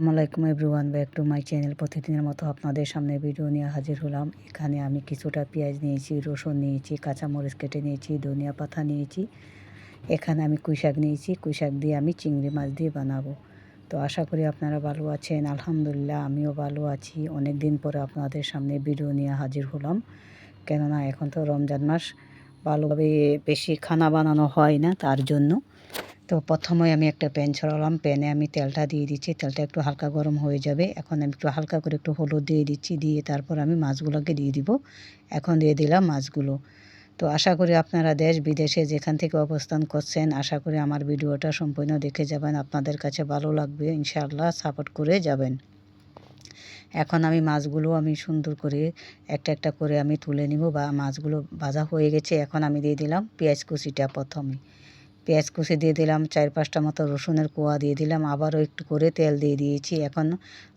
আসসালামাইকুম everyone, back to my channel প্রতিদিনের মতো আপনাদের সামনে ভিডিও নিয়ে হাজির হলাম। এখানে আমি কিছুটা পেঁয়াজ নিয়েছি, রসুন নিয়েছি, কাঁচামরিচ কেটে নিয়েছি, ধনিয়া পাতা নিয়েছি। এখানে আমি কুইশাক নিয়েছি, কুইশাক দিয়ে আমি চিংড়ি মাছ দিয়ে বানাবো। তো আশা করি আপনারা ভালো আছেন, আলহামদুলিল্লাহ আমিও ভালো আছি। অনেক দিন পরে আপনাদের সামনে ভিডিও নিয়ে হাজির হলাম। কেননা এখন তো রমজান মাস, ভালোভাবে বেশি খানা বানানো হয় না তার জন্য। তো প্রথমে আমি একটা প্যান ছড়ালাম, প্যানে আমি তেলটা দিয়ে দিচ্ছি, তেলটা একটু হালকা গরম হয়ে যাবে। এখন আমি একটু হালকা করে একটু হলুদ দিয়ে দিচ্ছি, দিয়ে তারপর আমি মাছগুলোকে দিয়ে দিব। এখন দিয়ে দিলাম মাছগুলো। তো আশা করি আপনারা দেশ বিদেশে যেখান থেকে অবস্থান করছেন, আশা করি আমার ভিডিওটা সম্পূর্ণ দেখে যাবেন, আপনাদের কাছে ভালো লাগবে, ইনশাআল্লাহ সাপোর্ট করে যাবেন। এখন আমি মাছগুলো আমি সুন্দর করে একটা একটা করে আমি তুলে নিব, বা মাছগুলো ভাজা হয়ে গেছে, এখন আমি দিয়ে দিলাম পেঁয়াজ কুচিটা প্রথমে। পেঁয়াজ কুচি দিয়ে দিলাম চার পাঁচটা মতো রসুনের কোয়া দিয়ে দিলাম, আবারও একটু করে তেল দিয়ে দিয়েছি। এখন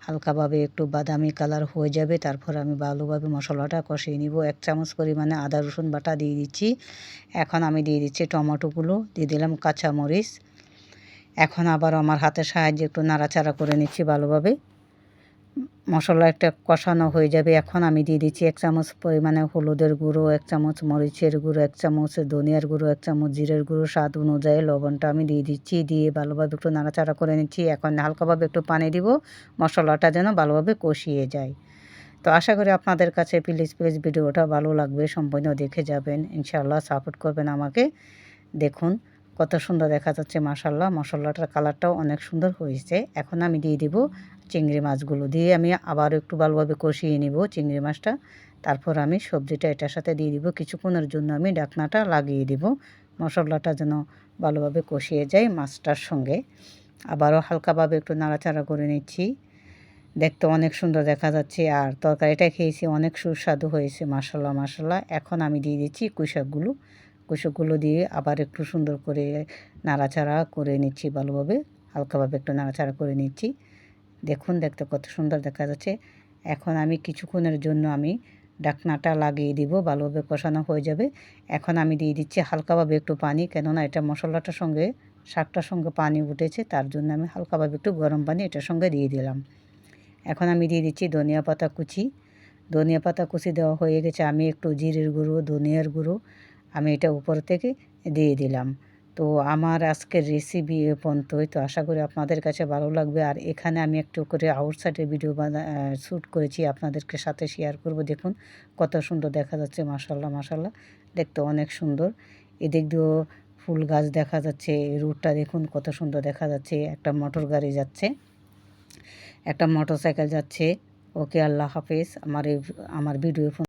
হালকাভাবে একটু বাদামি কালার হয়ে যাবে, তারপর আমি ভালোভাবে মশলাটা কষিয়ে নিব। এক চামচ পরিমাণে আদা রসুন বাটা দিয়ে দিচ্ছি। এখন আমি দিয়ে দিচ্ছি টমেটোগুলো, দিয়ে দিলাম কাঁচামরিচ। এখন আবার আমার হাতের সাহায্যে একটু নাড়াচাড়া করে নিচ্ছি ভালোভাবে। মশলা একটা কষানো হয়ে যাবে। এখন আমি দিয়ে দিচ্ছি এক চামচ পরিমাণে হলুদের গুঁড়ো, এক চামচ মরিচের গুঁড়ো, এক চামচ ধনিয়ার গুঁড়ো, এক চামচ জিরের গুঁড়ো। স্বাদ অনুযায়ী লবণটা আমি দিয়ে দিচ্ছি, দিয়ে ভালোভাবে একটু নাড়াচাড়া করে নিচ্ছি। এখন হালকাভাবে একটু পানি দিব, মশলাটা যেন ভালোভাবে কষিয়ে যায়। তো আশা করি আপনাদের কাছে প্লিজ প্লিজ ভিডিওটা ভালো লাগবে, সম্পূর্ণ দেখে যাবেন। ইনশাআল্লাহ সাপোর্ট করবেন আমাকে। দেখুন। কত সুন্দর দেখা যাচ্ছে মাসাল্লাহ মশলাটার কালারটাও অনেক সুন্দর হয়েছে। এখন আমি দিয়ে দিব চিংড়ি মাছগুলো। দিয়ে আমি আবার একটু ভালোভাবে কষিয়ে নিব চিংড়ি মাছটা। তারপর আমি সবজিটা এটার সাথে দিয়ে দিব। কিছুক্ষণের জন্য আমি ডাকনাটা লাগিয়ে দিব। মশলাটা যেন ভালোভাবে কষিয়ে যায় মাছটার সঙ্গে। আবারও হালকাভাবে একটু নাড়াচাড়া করে নিচ্ছি। দেখতে অনেক সুন্দর দেখা যাচ্ছে। আর তরকারিটা খেয়েছি, অনেক সুস্বাদু হয়েছে মাসাল্লাহ মাসাল্লাহ এখন আমি দিয়ে দিচ্ছি কুশাকগুলো কুশাকগুলো দিয়ে আবার একটু সুন্দর করে নাড়াচাড়া করে নিচ্ছি ভালোভাবে, হালকাভাবে একটু নাড়াচাড়া করে নিচ্ছি। দেখুন, দেখতে কত সুন্দর দেখা যাচ্ছে। এখন আমি কিছুক্ষণের জন্য আমি ডাকনাটা লাগিয়ে দিব, ভালোভাবে কষানো হয়ে যাবে। এখন আমি দিয়ে দিচ্ছি হালকাভাবে একটু পানি, কেননা এটা মশলাটার সঙ্গে, শাকটার সঙ্গে পানি উঠেছে, তার জন্য আমি হালকাভাবে একটু গরম পানি এটার সঙ্গে দিয়ে দিলাম। এখন আমি দিয়ে দিচ্ছি ধনিয়া পাতা কুচি। ধনিয়া পাতা কুচি দেওয়া হয়ে গেছে, আমি একটু জিরের গুঁড়ো, ধনিয়ার গুঁড়ো আমি এটা উপর থেকে দিয়ে দিলাম। তো আমার আজকের রেসিপি এ পর্যন্তই। তো আশা করি আপনাদের কাছে ভালো লাগবে। আর এখানে আমি একটু করে আউটসাইডের ভিডিও শ্যুট করেছি। আপনাদেরকে সাথে শেয়ার করব। দেখুন কত সুন্দর দেখা যাচ্ছে। মাসাল্লাহ মাসাল্লাহ দেখতে অনেক সুন্দর। এদিক দিয়েও ফুল গাছ দেখা যাচ্ছে। রুটটা দেখুন কত সুন্দর দেখা যাচ্ছে। একটা মোটর গাড়ি যাচ্ছে। একটা মোটর সাইকেল যাচ্ছে। ওকে, আল্লাহ হাফেজ। আমার আমার ভিডিও